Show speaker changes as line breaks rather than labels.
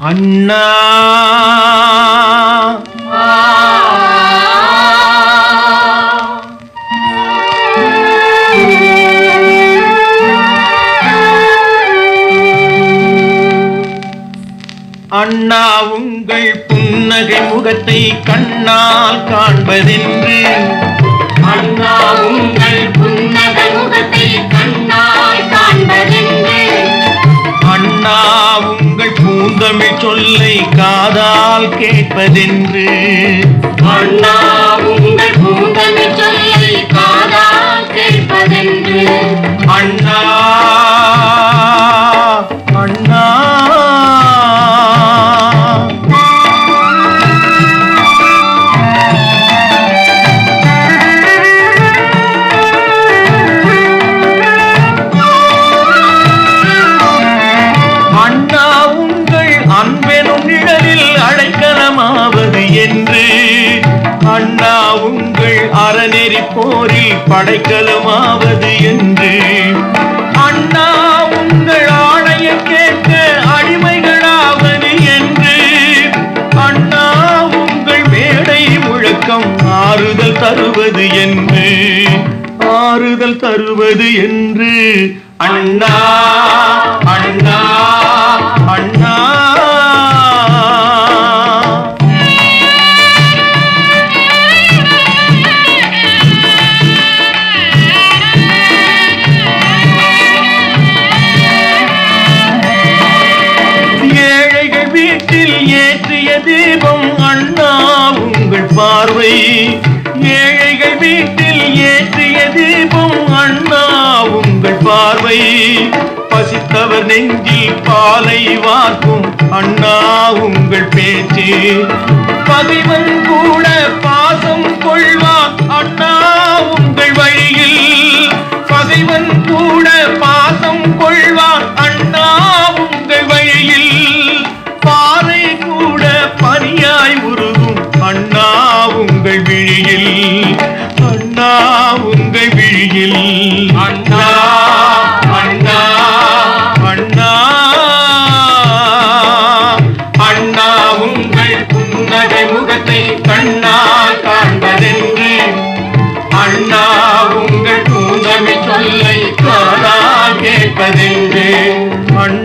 அண்ணா. அண்ணா உங்கள் புன்னகை முகத்தை கண்ணால் காண்பதென்று.
அண்ணா உங்கள்
உங்கள் சொல்லை காதால் கேட்பதென்று.
அண்ணா உங்கள் பூந்தமிழ்
போரில் படைக்கலமாவது என்று. அண்ணா உங்கள் ஆணைய கேட்க அடிமைகளாவது என்று. அண்ணா உங்கள் மேடை முழக்கம் ஆறுதல் தருவது என்று. ஆறுதல் தருவது என்று. அண்ணா அண்ணா. அண்ணா ஏற்றிய தீபம் அண்ணா உங்கள் பார்வை. ஏழைகள் வீட்டில் ஏற்றிய தீபம் அண்ணா உங்கள் பார்வை. பசித்தவர் நெஞ்சில் பாலை வார்க்கும் அண்ணா உங்கள் பேச்சு. பதிவன் கூட பாசம் கொள்வார் அண்ணா. விழியில். அண்ணா உங்கள் விழியில். அண்ணா அண்ணா அண்ணா அண்ணா உங்கள் புன்னகை முகத்தை கண்ணால் காண்பதென்று அண்ணா உங்கள் பூந்தமிழ் சொல்லை காதால் கேட்பதென்று அண்ணா